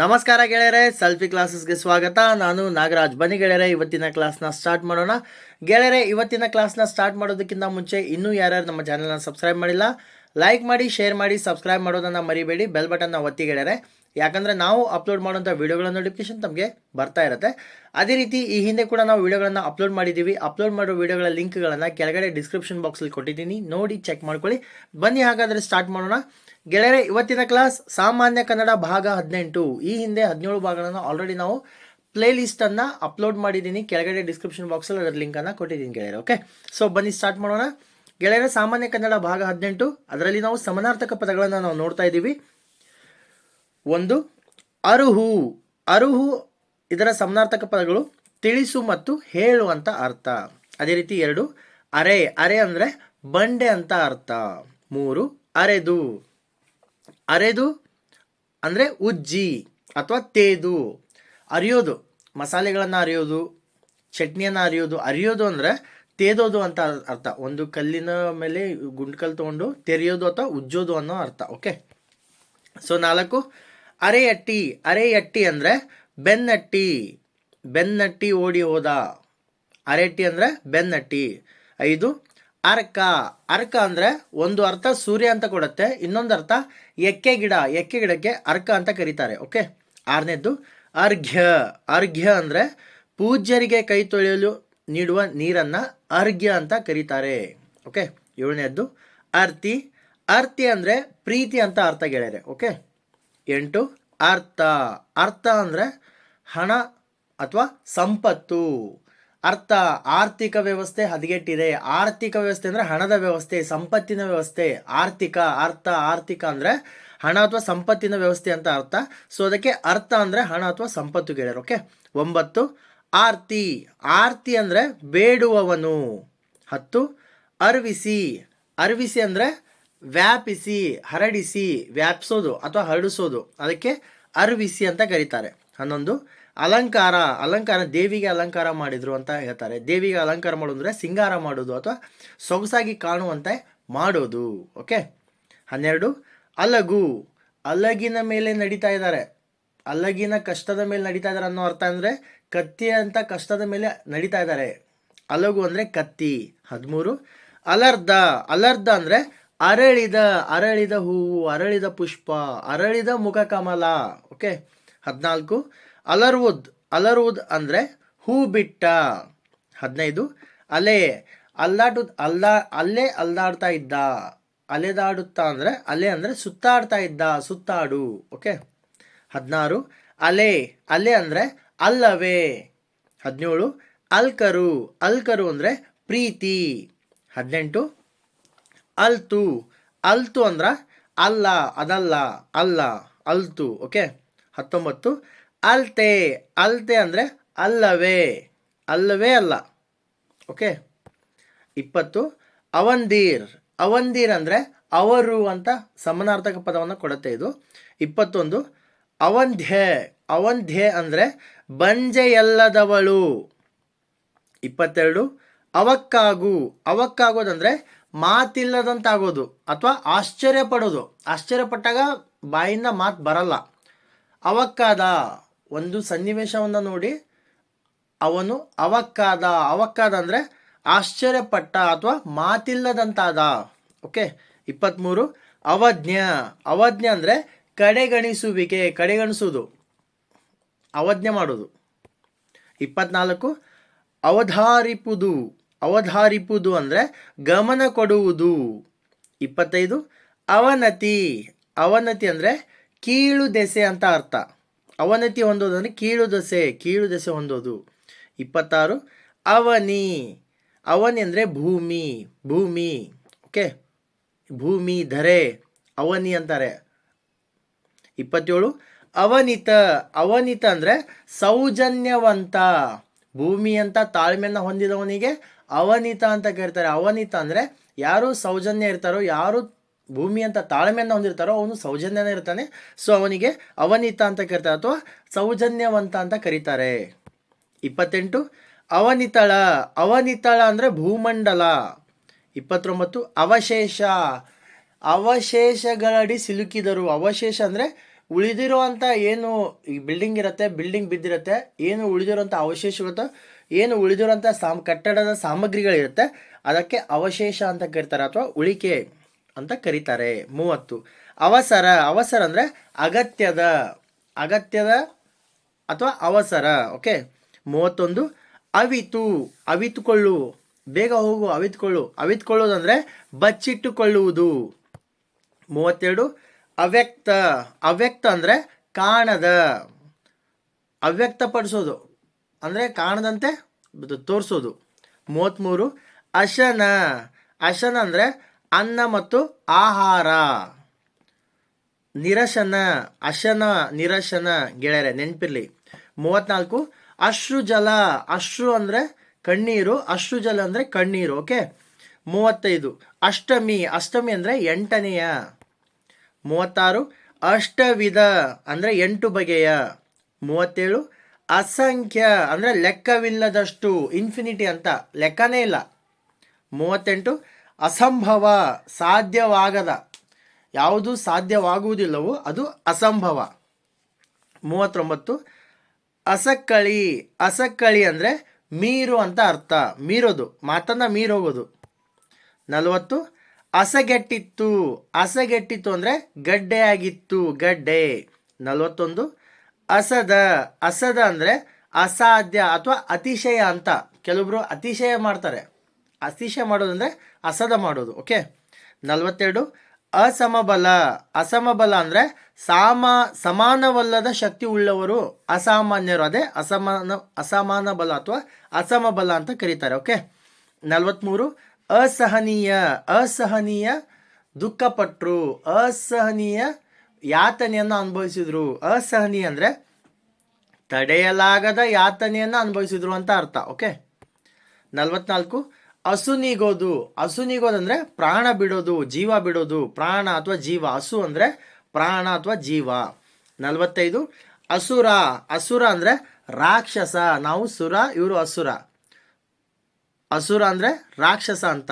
ನಮಸ್ಕಾರ ಗೆಳೆಯರೆ, ಸೆಲ್ಫಿ ಕ್ಲಾಸಸ್ಗೆ ಸ್ವಾಗತ. ನಾನು ನಾಗರಾಜ್. ಬನ್ನಿ ಗೆಳೆಯರೆ, ಇವತ್ತಿನ ಕ್ಲಾಸ್ನ ಸ್ಟಾರ್ಟ್ ಮಾಡೋಣ. ಗೆಳೆಯರೆ, ಇವತ್ತಿನ ಕ್ಲಾಸ್ನ ಸ್ಟಾರ್ಟ್ ಮಾಡೋದಕ್ಕಿಂತ ಮುಂಚೆ ಇನ್ನೂ ಯಾರ್ಯಾರು ನಮ್ಮ ಚಾನಲ್ನ ಸಬ್ಸ್ಕ್ರೈಬ್ ಮಾಡಿಲ್ಲ ಲೈಕ್ ಮಾಡಿ ಶೇರ್ ಮಾಡಿ ಸಬ್ಸ್ಕ್ರೈಬ್ ಮಾಡೋದನ್ನು ಮರಿಬೇಡಿ. ಬೆಲ್ ಬಟನ್ನ ಒತ್ತಿ ಗೆಳೆಯರೆ. ಯಾಕಂದರೆ ನಾವು ಅಪ್ಲೋಡ್ ಮಾಡುವಂಥ ವೀಡಿಯೋಗಳ ನೋಟಿಫಿಕೇಶನ್ ತಮಗೆ ಬರ್ತಾ ಇರುತ್ತೆ. ಅದೇ ರೀತಿ ಈ ಹಿಂದೆ ಕೂಡ ನಾವು ವೀಡಿಯೋಗಳನ್ನು ಅಪ್ಲೋಡ್ ಮಾಡಿದ್ದೀವಿ. ಅಪ್ಲೋಡ್ ಮಾಡೋ ವೀಡಿಯೋಗಳ ಲಿಂಕ್ಗಳನ್ನು ಕೆಳಗಡೆ ಡಿಸ್ಕ್ರಿಪ್ಷನ್ ಬಾಕ್ಸಲ್ಲಿ ಕೊಟ್ಟಿದ್ದೀನಿ. ನೋಡಿ ಚೆಕ್ ಮಾಡ್ಕೊಳ್ಳಿ. ಬನ್ನಿ, ಹಾಗಾದರೆ ಸ್ಟಾರ್ಟ್ ಮಾಡೋಣ. ಗೆಳೆಯರೆ, ಇವತ್ತಿನ ಕ್ಲಾಸ್ ಸಾಮಾನ್ಯ ಕನ್ನಡ ಭಾಗ ಹದಿನೆಂಟು. ಈ ಹಿಂದೆ ಹದಿನೇಳು ಭಾಗಗಳನ್ನು ಆಲ್ರೆಡಿ ನಾವು ಪ್ಲೇ ಲಿಸ್ಟನ್ನು ಅಪ್ಲೋಡ್ ಮಾಡಿದ್ದೀನಿ. ಕೆಳಗಡೆ ಡಿಸ್ಕ್ರಿಪ್ಷನ್ ಬಾಕ್ಸಲ್ಲಿ ಅದರ ಲಿಂಕನ್ನು ಕೊಟ್ಟಿದ್ದೀನಿ ಗೆಳೆಯರೆ ಓಕೆ ಸೊ ಬನ್ನಿ ಸ್ಟಾರ್ಟ್ ಮಾಡೋಣ. ಗೆಳೆಯರ, ಸಾಮಾನ್ಯ ಕನ್ನಡ ಭಾಗ ಹದಿನೆಂಟು. ಅದರಲ್ಲಿ ನಾವು ಸಮನಾರ್ಥಕ ಪದಗಳನ್ನು ನಾವು ನೋಡ್ತಾ ಇದ್ದೀವಿ. ಒಂದು, ಅರುಹು. ಅರುಹು ಇದರ ಸಮನಾರ್ಥಕ ಪದಗಳು ತಿಳಿಸು ಮತ್ತು ಹೇಳು ಅಂತ ಅರ್ಥ. ಅದೇ ರೀತಿ ಎರಡು, ಅರೆ. ಅರೆ ಅಂದರೆ ಬಂಡೆ ಅಂತ ಅರ್ಥ. ಮೂರು, ಅರೆದು. ಅರೆದು ಅಂದರೆ ಉಜ್ಜಿ ಅಥವಾ ತೇದು. ಅರಿಯೋದು, ಮಸಾಲೆಗಳನ್ನು ಅರಿಯೋದು, ಚಟ್ನಿಯನ್ನು ಅರಿಯೋದು. ಅರಿಯೋದು ಅಂದರೆ ತೇದೋದು ಅಂತ ಅರ್ಥ. ಒಂದು ಕಲ್ಲಿನ ಮೇಲೆ ಗುಂಡ್ಕಲ್ ತೊಗೊಂಡು ತೆರೆಯೋದು ಅಥವಾ ಉಜ್ಜೋದು ಅನ್ನೋ ಅರ್ಥ. ಓಕೆ ಸೊ ನಾಲ್ಕು ಅರೆಯಟ್ಟಿ ಅರೆಯಟ್ಟಿ ಅಂದರೆ ಬೆನ್ನಟ್ಟಿ ಬೆನ್ನಟ್ಟಿ ಓಡಿ ಹೋದ. ಅರೆಟ್ಟಿ ಅಂದರೆ ಬೆನ್ನಟ್ಟಿ. ಐದು, ಅರ್ಕ. ಅರ್ಕ ಅಂದರೆ ಒಂದು ಅರ್ಥ ಸೂರ್ಯ ಅಂತ ಕೊಡುತ್ತೆ, ಇನ್ನೊಂದು ಅರ್ಥ ಎಕ್ಕೆ ಗಿಡ. ಎಕ್ಕೆ ಗಿಡಕ್ಕೆ ಅರ್ಕ ಅಂತ ಕರೀತಾರೆ, ಓಕೆ? ಆರನೇದ್ದು, ಅರ್ಘ್ಯ. ಅರ್ಘ್ಯ ಅಂದರೆ ಪೂಜ್ಯರಿಗೆ ಕೈ ತೊಳೆಯಲು ನೀಡುವ ನೀರನ್ನು ಅರ್ಘ್ಯ ಅಂತ ಕರೀತಾರೆ, ಓಕೆ? ಏಳನೇದ್ದು, ಅರ್ತಿ. ಅರ್ತಿ ಅಂದರೆ ಪ್ರೀತಿ ಅಂತ ಅರ್ಥ ಗೆಳೆಯರೆ, ಓಕೆ? ಎಂಟು? ಅರ್ಥ. ಅರ್ಥ ಅಂದರೆ ಹಣ ಅಥವಾ ಸಂಪತ್ತು. ಅರ್ಥ. ಆರ್ಥಿಕ ವ್ಯವಸ್ಥೆ ಹದಗೆಟ್ಟಿದೆ. ಆರ್ಥಿಕ ವ್ಯವಸ್ಥೆ ಅಂದರೆ ಹಣದ ವ್ಯವಸ್ಥೆ, ಸಂಪತ್ತಿನ ವ್ಯವಸ್ಥೆ. ಆರ್ಥಿಕ, ಅರ್ಥ, ಆರ್ಥಿಕ ಅಂದರೆ ಹಣ ಅಥವಾ ಸಂಪತ್ತಿನ ವ್ಯವಸ್ಥೆ ಅಂತ ಅರ್ಥ. ಸೊ ಅದಕ್ಕೆ ಅರ್ಥ ಅಂದರೆ ಹಣ ಅಥವಾ ಸಂಪತ್ತು ಗೆಳೆಯರು ಓಕೆ ಒಂಬತ್ತು, ಆರ್ತಿ. ಆರ್ತಿ ಅಂದರೆ ಬೇಡುವವನು. ಹತ್ತು, ಅರ್ವಿಸಿ. ಅರ್ವಿಸಿ ಅಂದರೆ ವ್ಯಾಪಿಸಿ, ಹರಡಿಸಿ, ವ್ಯಾಪಿಸೋದು ಅಥವಾ ಹರಡಿಸೋದು. ಅದಕ್ಕೆ ಅರ್ವಿಸಿ ಅಂತ ಕರೀತಾರೆ. ಹನ್ನೊಂದು, ಅಲಂಕಾರ ಅಲಂಕಾರ, ದೇವಿಗೆ ಅಲಂಕಾರ ಮಾಡಿದ್ರು ಅಂತ ಹೇಳ್ತಾರೆ. ದೇವಿಗೆ ಅಲಂಕಾರ ಮಾಡೋದು ಅಂದರೆ ಸಿಂಗಾರ ಮಾಡೋದು ಅಥವಾ ಸೊಗಸಾಗಿ ಕಾಣುವಂತೆ ಮಾಡೋದು. ಓಕೆ? ಹನ್ನೆರಡು, ಅಲಗು, ಅಲಗಿನ ಮೇಲೆ ನಡೀತಾ ಇದ್ದಾರೆ. ಅಲಗಿನ ಕಷ್ಟದ ಮೇಲೆ ನಡೀತಾ ಇದ್ದಾರೆ ಅನ್ನೋ ಅರ್ಥ ಅಂದರೆ ಕತ್ತಿ ಅಂತ ಕಷ್ಟದ ಮೇಲೆ ನಡೀತಾ ಇದ್ದಾರೆ. ಅಲಗು ಅಂದರೆ ಕತ್ತಿ. ಹದಿಮೂರು, ಅಲರ್ಧ ಅಲರ್ಧ ಅಂದರೆ ಅರಳಿದ ಅರಳಿದ ಹೂವು, ಅರಳಿದ ಪುಷ್ಪ, ಅರಳಿದ ಮುಖ ಕಮಲ ಓಕೆ ಹದಿನಾಲ್ಕು. ಅಲರ್ವುದ್ ಅಲರ್ವುದ್ ಅಂದರೆ ಹೂ ಬಿಟ್ಟ ಹದಿನೈದು. ಅಲೆ ಅಲ್ಲಾಡು ಅಲ್ಲಾ, ಅಲ್ಲೇ ಅಲ್ದಾಡ್ತಾ ಇದ್ದ. ಅಲೆದಾಡುತ್ತಾ ಅಂದರೆ, ಅಲೆ ಅಂದರೆ ಸುತ್ತಾಡ್ತಾ ಇದ್ದ, ಸುತ್ತಾಡು ಓಕೆ ಹದಿನಾರು. ಅಲೆ ಅಲೆ ಅಂದರೆ ಅಲ್ಲವೇ. ಹದಿನೇಳು. ಅಲ್ಕರು ಅಲ್ಕರು ಅಂದರೆ ಪ್ರೀತಿ. ಹದಿನೆಂಟು. ಅಲ್ತು. ಅಲ್ತು ಅಂದ್ರೆ ಅಲ್ಲ, ಅದಲ್ಲ, ಅಲ್ಲ, ಅಲ್ತು, ಓಕೆ? ಹತ್ತೊಂಬತ್ತು. ಅಲ್ತೆ. ಅಲ್ತೆ ಅಂದರೆ ಅಲ್ಲವೇ. ಅಲ್ಲವೇ ಅಲ್ಲ, ಓಕೆ? ಇಪ್ಪತ್ತು. ಅವಂದೀರ್ ಅವಂದೀರ್ ಅಂದರೆ ಅವರು ಅಂತ ಸಮನಾರ್ಥಕ ಪದವನ್ನು ಕೊಡುತ್ತೆ ಇದು. ಇಪ್ಪತ್ತೊಂದು. ಅವಂಧ್ಯ ಅವಂಧ್ಯ ಅಂದರೆ ಬಂಜೆಯಲ್ಲದವಳು. ಇಪ್ಪತ್ತೆರಡು. ಅವಕ್ಕಾಗು. ಅವಕ್ಕಾಗೋದಂದರೆ ಮಾತಿಲ್ಲದಂತಾಗೋದು ಅಥವಾ ಆಶ್ಚರ್ಯ ಪಡೋದು ಆಶ್ಚರ್ಯಪಟ್ಟಾಗ ಬಾಯಿಂದ ಮಾತು ಬರಲ್ಲ. ಅವಕ್ಕಾದ ಒಂದು ಸನ್ನಿವೇಶವನ್ನು ನೋಡಿ ಅವನು ಅವಕ್ಕಾದ ಅವಕ್ಕಾದ ಅಂದರೆ ಆಶ್ಚರ್ಯಪಟ್ಟ ಅಥವಾ ಮಾತಿಲ್ಲದಂತಾದ. ಓಕೆ ಇಪ್ಪತ್ತ್ಮೂರು ಅವಜ್ಞ ಅವಜ್ಞ ಅಂದರೆ ಕಡೆಗಣಿಸುವಿಕೆ, ಕಡೆಗಣಿಸುವುದು. ಅವಜ್ಞೆ ಮಾಡೋದು ಇಪ್ಪತ್ನಾಲ್ಕು. ಅವಧಾರಿಪುದು. ಅವಧಾರಿಪುದು ಅಂದರೆ ಗಮನ ಕೊಡುವುದು. ಇಪ್ಪತ್ತೈದು, ಅವನತಿ. ಅವನತಿ ಅಂದರೆ ಕೀಳು ದೆಸೆ ಅಂತ ಅರ್ಥ. ಅವನತಿ ಹೊಂದೋದು ಅಂದರೆ ಕೀಳು ದೆಸೆ ಕೀಳು ದೆಸೆ ಹೊಂದೋದು. ಇಪ್ಪತ್ತಾರು, ಅವನಿ. ಅವನಿ ಅಂದರೆ ಭೂಮಿ ಭೂಮಿ. ಓಕೆ? ಭೂಮಿ, ಧರೆ, ಅವನಿ ಅಂತಾರೆ. ಇಪ್ಪತ್ತೇಳು, ಅವನಿತ. ಅವನಿತ ಅಂದರೆ ಸೌಜನ್ಯವಂತ. ಭೂಮಿ ಅಂತ ತಾಳ್ಮೆಯನ್ನು ಹೊಂದಿದವನಿಗೆ ಅವನಿತ ಅಂತ ಕರೀತಾರೆ. ಅವನಿತ ಅಂದರೆ ಯಾರು ಸೌಜನ್ಯ ಇರ್ತಾರೋ, ಯಾರು ಭೂಮಿ ಅಂತ ತಾಳ್ಮೆಯನ್ನು ಹೊಂದಿರ್ತಾರೋ ಅವನು ಸೌಜನ್ಯನೇ ಇರ್ತಾನೆ. ಸೊ ಅವನಿಗೆ ಅವನಿತ ಅಂತ ಕರೀತಾರೆ ಅಥವಾ ಸೌಜನ್ಯವಂತ ಅಂತ ಕರೀತಾರೆ. ಇಪ್ಪತ್ತೆಂಟು, ಅವನಿತಳ. ಅವನಿತಳ ಅಂದರೆ ಭೂಮಂಡಲ. ಇಪ್ಪತ್ತೊಂಬತ್ತು, ಅವಶೇಷ. ಅವಶೇಷಗಳಡಿ ಸಿಲುಕಿದರು. ಅವಶೇಷ ಅಂದರೆ ಉಳಿದಿರುವಂಥ ಏನು ಬಿಲ್ಡಿಂಗ್ ಇರುತ್ತೆ ಬಿಲ್ಡಿಂಗ್ ಬಿದ್ದಿರುತ್ತೆ, ಏನು ಉಳಿದಿರುವಂಥ ಅವಶೇಷಗಳು ಏನು ಉಳಿದಿರುವಂಥ ಸಾಮ್, ಕಟ್ಟಡದ ಸಾಮಗ್ರಿಗಳಿರುತ್ತೆ, ಅದಕ್ಕೆ ಅವಶೇಷ ಅಂತ ಕರೀತಾರೆ ಅಥವಾ ಉಳಿಕೆ ಅಂತ ಕರೀತಾರೆ. ಮೂವತ್ತು. ಅವಸರ ಅವಸರ ಅಂದರೆ ಅಗತ್ಯದ ಅಗತ್ಯದ ಅಥವಾ ಅವಸರ ಓಕೆ ಮೂವತ್ತೊಂದು, ಅವಿತು, ಅವಿತುಕೊಳ್ಳು, ಬೇಗ ಹೋಗು, ಅವಿತುಕೊಳ್ಳು. ಅವಿತುಕೊಳ್ಳೋದಂದ್ರೆ ಬಚ್ಚಿಟ್ಟುಕೊಳ್ಳುವುದು. ಮೂವತ್ತೆರಡು, ಅವ್ಯಕ್ತ ಅವ್ಯಕ್ತ ಅಂದರೆ ಕಾಣದ, ಅವ್ಯಕ್ತಪಡಿಸೋದು. ಅಂದರೆ ಕಾಣದಂತೆ ತೋರಿಸೋದು. ಮೂವತ್ತ್ಮೂರು ಅಶನ. ಅಶನ ಅಂದರೆ ಅನ್ನ ಮತ್ತು ಆಹಾರ. ನಿರಶನ, ಅಶನ, ನಿರಶನ ಗೆಳೆಯರೆ, ನೆನಪಿರಲಿ. ಮೂವತ್ನಾಲ್ಕು ಅಶ್ರು ಜಲ ಅಶ್ರು ಅಂದರೆ ಕಣ್ಣೀರು ಅಶ್ರು ಜಲ ಅಂದರೆ ಕಣ್ಣೀರು, ಓಕೆ? ಮೂವತ್ತೈದು, ಅಷ್ಟಮಿ. ಅಷ್ಟಮಿ ಅಂದರೆ ಎಂಟನೆಯ. ಮೂವತ್ತಾರು, ಅಷ್ಟವಿಧ ಅಂದರೆ ಎಂಟು ಬಗೆಯ. ಮೂವತ್ತೇಳು ಅಸಂಖ್ಯ, ಅಂದರೆ ಲೆಕ್ಕವಿಲ್ಲದಷ್ಟು ಇನ್ಫಿನಿಟಿ ಅಂತ ಲೆಕ್ಕನೇ ಇಲ್ಲ. ಮೂವತ್ತೆಂಟು, ಅಸಂಭವ, ಸಾಧ್ಯವಾಗದ. ಯಾವುದು ಸಾಧ್ಯವಾಗುವುದಿಲ್ಲವೋ ಅದು ಅಸಂಭವ. ಮೂವತ್ತೊಂಬತ್ತು, ಅಸಕ್ಕಳಿ ಅಸಕ್ಕಳಿ ಅಂದರೆ ಮೀರು ಅಂತ ಅರ್ಥ. ಮೀರೋದು, ಮಾತನ್ನು ಮೀರೋಗೋದು. ನಲವತ್ತು, ಅಸಗೆಟ್ಟಿತ್ತು. ಅಸಗೆಟ್ಟಿತ್ತು ಅಂದರೆ ಗಡ್ಡೆಯಾಗಿತ್ತು, ಗಡ್ಡೆ. ನಲವತ್ತೊಂದು ಅಸದ ಅಸದ ಅಂದರೆ ಅಸಾಧ್ಯ ಅಥವಾ ಅತಿಶಯ ಅಂತ. ಕೆಲವೊಬ್ಬರು ಅತಿಶಯ ಮಾಡ್ತಾರೆ. ಅತಿಶಯ ಮಾಡೋದಂದರೆ ಅಸದ ಮಾಡೋದು ಓಕೆ ನಲವತ್ತೆರಡು, ಅಸಮಬಲ. ಅಸಮಬಲ ಅಂದರೆ ಸಾಮ, ಸಮಾನವಲ್ಲದ ಶಕ್ತಿ ಉಳ್ಳವರು. ಅಸಾಮಾನ್ಯರು, ಅದೇ ಅಸಮಾನ ಅಸಮಾನ ಬಲ ಅಥವಾ ಅಸಮಬಲ ಅಂತ ಕರೀತಾರೆ ಓಕೆ ನಲವತ್ತ್ಮೂರು ಅಸಹನೀಯ. ಅಸಹನೀಯ ದುಃಖಪಟ್ಟರು ಅಸಹನೀಯ ಯಾತನೆಯನ್ನು ಅನುಭವಿಸಿದ್ರು? ಅಸಹನೀಯ ಅಂದರೆ ತಡೆಯಲಾಗದ ಯಾತನೆಯನ್ನು ಅನುಭವಿಸಿದ್ರು ಅಂತ ಅರ್ಥ, ಓಕೆ? ನಲವತ್ನಾಲ್ಕು ಅಸುನೀಗೋದು ಅಂದರೆ ಪ್ರಾಣ ಬಿಡೋದು, ಜೀವ ಬಿಡೋದು. ಪ್ರಾಣ ಅಥವಾ ಜೀವ. ಹಸು ಅಂದರೆ ಪ್ರಾಣ ಅಥವಾ ಜೀವ. ನಲವತ್ತೈದು ಅಸುರ ಅಸುರ ಅಂದರೆ ರಾಕ್ಷಸ. ನಾವು ಸುರ, ಇವರು ಅಸುರ ಅಸುರ ಅಂದರೆ ರಾಕ್ಷಸ ಅಂತ.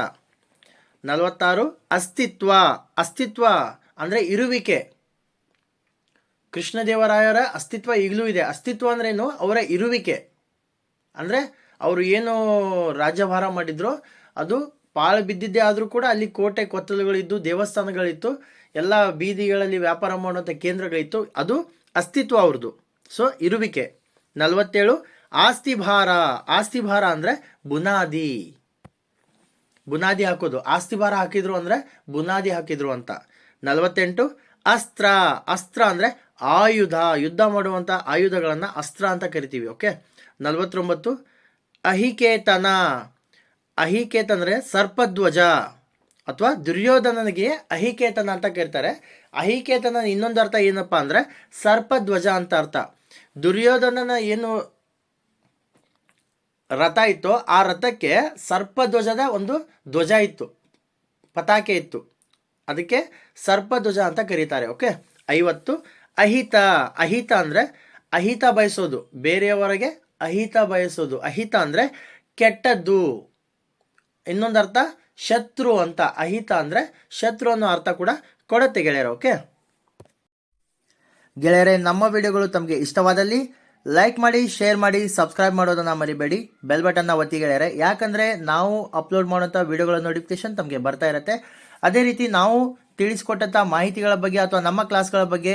ನಲವತ್ತಾರು, ಅಸ್ತಿತ್ವ. ಅಸ್ತಿತ್ವ ಅಂದರೆ ಇರುವಿಕೆ. ಕೃಷ್ಣದೇವರಾಯರ ಅಸ್ತಿತ್ವ ಈಗಲೂ ಇದೆ. ಅಸ್ತಿತ್ವ ಅಂದ್ರೇನು? ಅವರ ಇರುವಿಕೆ. ಅಂದರೆ ಅವರು ಏನು ರಾಜ್ಯಭಾರ ಮಾಡಿದ್ರು, ಅದು ಪಾಳು ಬಿದ್ದಿದ್ದೇ ಆದರೂ ಕೂಡ ಅಲ್ಲಿ ಕೋಟೆ ಕೊತ್ತಲುಗಳಿದ್ದು, ದೇವಸ್ಥಾನಗಳಿತ್ತು, ಎಲ್ಲ ಬೀದಿಗಳಲ್ಲಿ ವ್ಯಾಪಾರ ಮಾಡುವಂಥ ಕೇಂದ್ರಗಳಿತ್ತು. ಅದು ಅಸ್ತಿತ್ವ ಅವ್ರದ್ದು. ಸೊ ಇರುವಿಕೆ. ನಲವತ್ತೇಳು ಆಸ್ತಿ ಭಾರ ಆಸ್ತಿ ಭಾರ ಅಂದರೆ ಬುನಾದಿ. ಬುನಾದಿ ಹಾಕೋದು. ಆಸ್ತಿ ಭಾರ ಹಾಕಿದ್ರು ಅಂದರೆ ಬುನಾದಿ ಹಾಕಿದ್ರು ಅಂತ. ನಲವತ್ತೆಂಟು, ಅಸ್ತ್ರ. ಅಸ್ತ್ರ ಅಂದರೆ ಆಯುಧ, ಯುದ್ಧ ಮಾಡುವಂಥ ಆಯುಧಗಳನ್ನು ಅಸ್ತ್ರ ಅಂತ ಕರಿತೀವಿ ಓಕೆ ನಲವತ್ತೊಂಬತ್ತು, ಅಹಿಕೇತನ. ಅಹಿಕೇತ ಅಂದರೆ ಸರ್ಪಧ್ವಜ ಅಥವಾ ದುರ್ಯೋಧನನಿಗೆ ಅಹಿಕೇತನ ಅಂತ ಕರೀತಾರೆ. ಅಹಿಕೇತನ ಇನ್ನೊಂದು ಅರ್ಥ ಏನಪ್ಪ ಅಂದರೆ ಸರ್ಪಧ್ವಜ ಅಂತ ಅರ್ಥ. ದುರ್ಯೋಧನನ ಏನು ರಥ ಇತ್ತು ಆ ರಥಕ್ಕೆ ಸರ್ಪಧ್ವಜದ ಒಂದು ಧ್ವಜ ಇತ್ತು, ಪತಾಕೆ ಇತ್ತು. ಅದಕ್ಕೆ ಸರ್ಪಧ್ವಜ ಅಂತ ಕರೀತಾರೆ ಓಕೆ ಐವತ್ತು ಅಹಿತ ಅಹಿತ ಅಂದರೆ ಅಹಿತ ಬಯಸೋದು. ಬೇರೆಯವರಿಗೆ ಅಹಿತ ಬಯಸೋದು. ಅಹಿತ ಅಂದರೆ ಕೆಟ್ಟದ್ದು. ಇನ್ನೊಂದು ಅರ್ಥ, ಶತ್ರು ಅಂತ. ಅಹಿತ ಅಂದರೆ ಶತ್ರು ಅನ್ನೋ ಅರ್ಥ ಕೂಡ ಕೊಡುತ್ತೆ ಗೆಳೆಯರು ಓಕೆ ಗೆಳೆಯರೆ, ನಮ್ಮ ವಿಡಿಯೋಗಳು ತಮಗೆ ಇಷ್ಟವಾದಲ್ಲಿ ಲೈಕ್ ಮಾಡಿ ಶೇರ್ ಮಾಡಿ ಸಬ್ಸ್ಕ್ರೈಬ್ ಮಾಡೋದನ್ನು ಮರಿಬೇಡಿ. ಬೆಲ್ ಬಟನ್ನ ಒತ್ತಿ ಗೆಳೆಯರೆ. ಯಾಕಂದರೆ ನಾವು ಅಪ್ಲೋಡ್ ಮಾಡುವಂಥ ವಿಡಿಯೋಗಳ ನೋಟಿಫಿಕೇಶನ್ ತಮಗೆ ಬರ್ತಾ ಇರುತ್ತೆ. ಅದೇ ರೀತಿ ನಾವು ತಿಳಿಸ್ಕೊಟ್ಟಂಥ ಮಾಹಿತಿಗಳ ಬಗ್ಗೆ ಅಥವಾ ನಮ್ಮ ಕ್ಲಾಸ್ಗಳ ಬಗ್ಗೆ